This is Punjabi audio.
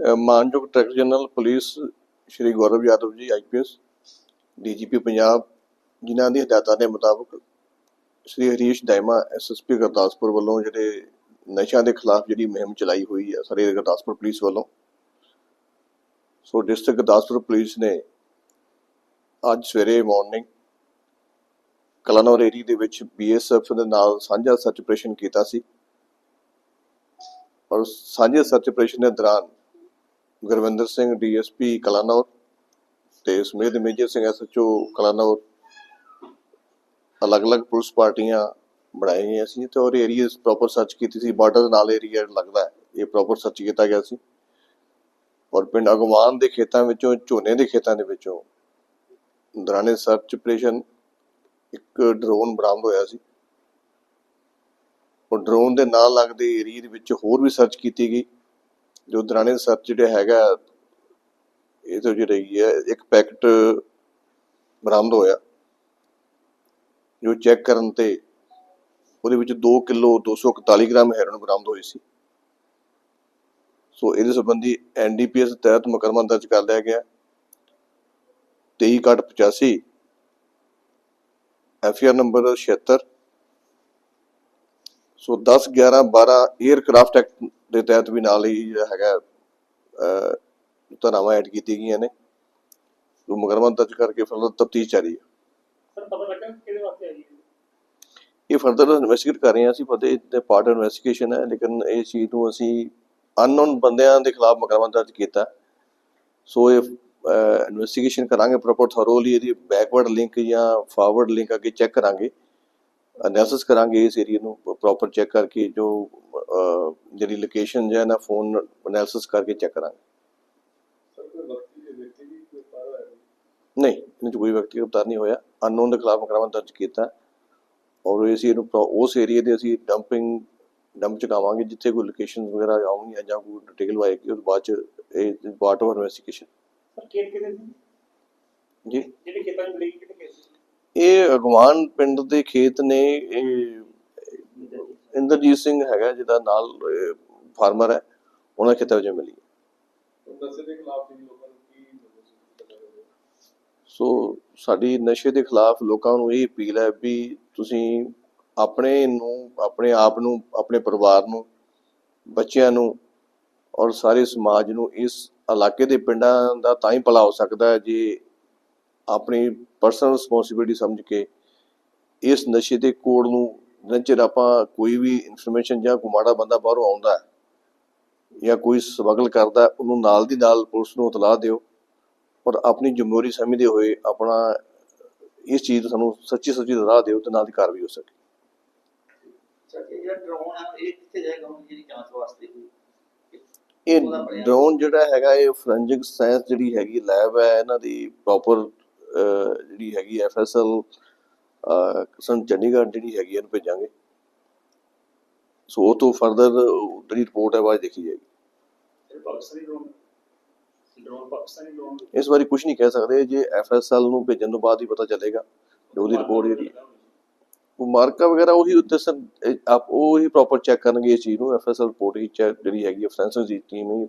ਮਾਨਯੋਗ director general police Shri Gaurav Yadav ji IPS DGP Punjab, ਜਿਨ੍ਹਾਂ ਦੀ ਹਦਾਇਤਾਂ ਦੇ ਮੁਤਾਬਕ ਸ਼੍ਰੀ ਹਰੀਸ਼ ਦਾਇਮਾ ਐਸਐਸਪੀ ਗੁਰਦਾਸਪੁਰ ਵੱਲੋਂ ਜਿਹੜੇ ਨਸ਼ਿਆਂ ਦੇ ਖਿਲਾਫ ਜਿਹੜੀ ਮੁਹਿੰਮ ਚਲਾਈ ਹੋਈ ਹੈ, ਸਾਰੇ ਗੁਰਦਾਸਪੁਰ ਪੁਲਿਸ ਵੱਲੋਂ। ਸੋ ਡਿਸਟ੍ਰਿਕਟ ਗੁਰਦਾਸਪੁਰ ਪੁਲਿਸ ਨੇ ਅੱਜ ਸਵੇਰੇ ਮਾਰਨਿੰਗ ਕਲਾਨੌਰ ਏਰੀਆ ਦੇ ਵਿੱਚ ਬੀਐਸਐਫ ਦੇ ਨਾਲ ਸਾਂਝਾ ਸਰਚ ਆਪਰੇਸ਼ਨ ਕੀਤਾ ਸੀ। ਔਰ ਸਾਂਝੇ ਸਰਚ ਆਪਰੇਸ਼ਨ ਦੇ ਦੌਰਾਨ ਗੁਰਵਿੰਦਰ ਸਿੰਘ, ਡੀਐਸਪੀ ਕਲਾਨੌਰ ਤੇ ਸਮੇਤ ਮੇਜਰ ਸਿੰਘ, ਐਸਐਚਓ ਕਲਾਨੌਰ। ਅਲੱਗ-ਅਲੱਗ ਪੁਲਿਸ ਪਾਰਟੀਆਂ ਬਣਾਈਆਂ ਗਈਆਂ ਸੀ ਤੇ ਔਰ ਏਰੀਆ ਪ੍ਰੋਪਰ ਸਰਚ ਕੀਤੀ ਸੀ। ਬਾਰਡਰ ਦੇ ਨਾਲ ਏਰੀਆ ਲੱਗਦਾ ਹੈ, ਇਹ ਪ੍ਰੋਪਰ ਸਰਚ ਕੀਤਾ ਗਿਆ ਸੀ। ਔਰ ਪਿੰਡ ਅਗਵਾਨ ਦੇ ਖੇਤਾਂ ਵਿੱਚੋਂ, ਝੋਨੇ ਦੇ ਖੇਤਾਂ ਦੇ ਵਿੱਚੋਂ ਦੌਰਾਨੇ ਸਰਚ ਆਪਰੇਸ਼ਨ ਇੱਕ ਡਰੋਨ ਬਰਾਮਦ ਹੋਇਆ ਸੀ। ਉਹ ਡਰੋਨ ਦੇ ਨਾਲ ਲੱਗਦੇ ਏਰੀਆ ਦੇ ਵਿੱਚ ਹੋਰ ਵੀ ਸਰਚ ਕੀਤੀ ਗਈ। ਜੋ ਦੌਰਾਨੇ ਸਰਚ ਜਿਹੜਾ ਹੈਗਾ, ਇਹ ਤੋਂ ਜਿਹੜੀ ਹੈ, ਇੱਕ ਪੈਕਟ ਬਰਾਮਦ ਹੋਇਆ, ਜੋ ਚੈੱਕ ਕਰਨ ਤੇ ਉਹਦੇ ਵਿੱਚ 2 ਕਿਲੋ 241 ਗ੍ਰਾਮ ਹੈਰੋਇਨ ਬਰਾਮਦ ਹੋਈ ਸੀ। ਸੋ ਇਹਦੇ ਸੰਬੰਧੀ ਐਨਡੀਪੀਐਸ ਤਹਿਤ ਮੁਕੱਦਮਾ ਦਰਜ ਕਰ ਲਿਆ ਗਿਆ। 23 85 FR number 76 so 10 11 12 aircraft act ਦੇ ਤਹਿਤ ਵੀ ਨਾਲ ਹੀ ਜਿਹੜਾ ਹੈਗਾ ਧਾਰਾਵਾਂ ਐਡ ਕੀਤੀ ਗਈਆਂ ਨੇ। ਸੋ ਮੁਕੱਦਮਾ ਦਰਜ ਕਰਕੇ ਫਰਦਰ ਤਫਤੀਸ਼ ਜਾਰੀ ਹੈ। ਸਰ ਪਤਾ ਲੱਗਾ ਕਿ ਕਿਹਦੇ ਵਾਸਤੇ ਆਈ ਹੈ? ਇਹ ਫਰਦਰ ਇਨਵੈਸਟੀਗੇਟ ਕਰ ਰਹੇ ਹਾਂ ਅਸੀਂ ਪਤਾ ਇਹ ਪਾਰਟ ਇਨਵੈਸਟੀਗੇਸ਼ਨ ਹੈ ਲੇਕਿਨ ਇਹ ਚੀਜ਼ ਨੂੰ ਅਸੀਂ ਅਨਨੋਨ ਬੰਦਿਆਂ ਦੇ ਖਿਲਾਫ ਮੁਕੱਦਮਾ ਦਰਜ ਕੀਤਾ। ਸੋ ਇਹ ਇਨਵੈਸਟੀਗੇਸ਼ਨ ਕਰਾਂਗੇ ਪ੍ਰੋਪਰ ਥੋਰੋਲੀ ਇਹਦੀ ਬੈਕਵਰਡ ਲਿੰਕ ਜਾਂ ਫਾਰਵਰਡ ਲਿੰਕ ਅੱਗੇ ਚੈੱਕ ਕਰਾਂਗੇ। ਅਨਾਲਿਸਿਸ ਕਰਾਂਗੇ ਇਸ ਏਰੀਆ ਨੂੰ ਪ੍ਰੋਪਰ ਚੈੱਕ ਕਰਕੇ ਜੋ ਜਿਹੜੀ ਲੋਕੇਸ਼ਨ ਜਾਂ ਨਾ ਫੋਨ ਅਨਾਲਿਸਿਸ ਕਰਕੇ ਚੈੱਕ ਕਰਾਂਗੇ। ਸਰ ਕੋਈ ਵਕਤੀ ਦੇ ਵਿਅਕਤੀ ਵੀ ਕੋਈ ਪਾਰ ਹੋਇਆ ਨਹੀਂ ਇਹਨਾਂ 'ਚ ਕੋਈ ਵਿਅਕਤੀ ਗ੍ਰਿਫਤਾਰ ਨਹੀਂ ਹੋਇਆ। ਅਨਨੋਨ ਦੇ ਖਿਲਾਫ ਮੁਕੱਦਮਾ ਦਰਜ ਕੀਤਾ। ਔਰ ਇਸ ਇਹਨੂੰ ਉਸ ਏਰੀਆ ਦੇ ਅਸੀਂ ਡੰਪਿੰਗ ਡੰਪ ਚੁਕਾਵਾਂਗੇ ਜਿੱਥੇ ਕੋਈ ਲੋਕੇਸ਼ਨ ਵਗੈਰਾ ਆਉਣਗੀਆਂ ਜਾਂ ਕੋਈ ਡਿਟੇਲ ਆਏਗੀ ਉਸ ਬਾਅਦ ਚ ਇਹ ਪਾਰਟ ਆਫ ਇਨਵੈਸਟੀਗੇਸ਼ਨ ਜੀ। ਜਿਹੜੇ ਖੇਤਾਂ 'ਚ ਮਿਲੇਗੀ ਕਿਹੜੇ ਇਹ ਅਗਵਾਨ ਪਿੰਡ ਦੇ ਖੇਤ ਨੇ ਇਹ ਇੰਦਰਜੀਤ ਸਿੰਘ ਹੈਗਾ ਜਿਹਦਾ ਨਾਲ ਫਾਰਮਰ ਹੈ ਉਹਨਾਂ ਖੇਤਾਂ ਵਿੱਚ ਮਿਲੀ ਸੋ ਸਾਡੀ ਨਸ਼ੇ ਦੇ ਖਿਲਾਫ ਲੋਕਾਂ ਨੂੰ ਇਹ ਅਪੀਲ ਹੈ ਵੀ ਤੁਸੀਂ ਆਪਣੇ ਨੂੰ ਆਪਣੇ ਆਪ ਨੂੰ ਆਪਣੇ ਪਰਿਵਾਰ ਨੂੰ ਬੱਚਿਆਂ ਨੂੰ ਔਰ ਸਾਰੇ ਸਮਾਜ ਨੂੰ ਇਸ ਇਲਾਕੇ ਦੇ ਪਿੰਡਾਂ ਦਾ ਤਾਂ ਹੀ ਭਲਾ ਹੋ ਸਕਦਾ ਹੈ ਜੇ ਆਪਣੀ ਪਰਸਨਲ ਰਿਸਪੌਂਸਿਬਿਲਟੀ ਸਮਝ ਕੇ ਇਸ ਨਸ਼ੇ ਦੇ ਕੋਡ ਨੂੰ ਜਿੰਨਾ ਚਿਰ ਆਪਾਂ ਕੋਈ ਵੀ ਇਨਫੋਰਮੇਸ਼ਨ ਜਾਂ ਕੋਈ ਮਾੜਾ ਬੰਦਾ ਬਾਹਰੋਂ ਆਉਂਦਾ ਹੈ ਜਾਂ ਕੋਈ ਸਮਗਲ ਕਰਦਾ ਉਹਨੂੰ ਨਾਲ ਦੀ ਨਾਲ ਪੁਲਿਸ ਨੂੰ ਇਤਲਾਹ ਦਿਓ ਔਰ ਆਪਣੀ ਜ਼ਿੰਮੇਵਾਰੀ ਸਮਝਦੇ ਹੋਏ ਆਪਣਾ ਇਸ ਚੀਜ਼ ਨੂੰ ਸਾਨੂੰ ਸੱਚੀ ਸੱਚੀ ਰਾਹ ਦਿਓ ਤੇ ਨਾਲ ਦੀ ਕਾਰਵਾਈ ਹੋ ਸਕੇ ਇਹ। ਡਰੋਨ ਜਿਹੜਾ ਹੈਗਾ ਇਹ ਫੋਰੈਂਸਿਕ ਸਾਇੰਸ ਜਿਹੜੀ ਹੈਗੀ ਲੈਬ ਹੈ ਇਹਨਾਂ ਦੀ ਪ੍ਰੋਪਰ ਜਿਹੜੀ ਹੈਗੀ ਐਫਐਸਐਲ ਸੰ ਚੰਡੀਗੜ੍ਹ ਜਿਹੜੀ ਹੈਗੀ ਇਹਨੂੰ ਭੇਜਾਂਗੇ। ਸੋ ਉਹ ਤੋਂ ਫਰਦਰ ਜਿਹੜੀ ਰਿਪੋਰਟ ਹੈ ਬਾਅਦ ਦੇਖੀ ਜਾਏਗੀ। ਇਹ Pakistani drone drone Pakistani drone ਇਸ ਬਾਰੇ ਕੁਝ ਨਹੀਂ ਕਹਿ ਸਕਦੇ ਜੇ ਐਫਐਸਐਲ ਨੂੰ ਭੇਜਣ ਤੋਂ ਬਾਅਦ ਹੀ ਪਤਾ ਚੱਲੇਗਾ ਜੋ ਉਹਦੀ ਰਿਪੋਰਟ ਜਿਹੜੀ ਉਹ ਮਾਰਕਾ ਵਗੈਰਾ ਉਹੀ ਉੱਤੇ ਸਰ ਆਪ ਉਹ ਹੀ ਪ੍ਰੋਪਰ ਚੈੱਕ ਕਰਨਗੇ ਇਸ ਚੀਜ਼ ਨੂੰ ਐਫਐਸਐਲ ਰਿਪੋਰਟ ਹੀ ਚੈੱਕ ਜਿਹੜੀ ਹੈਗੀ ਫੋਰੈਂਸਿਕ ਦੀ ਟੀਮ ਹੀ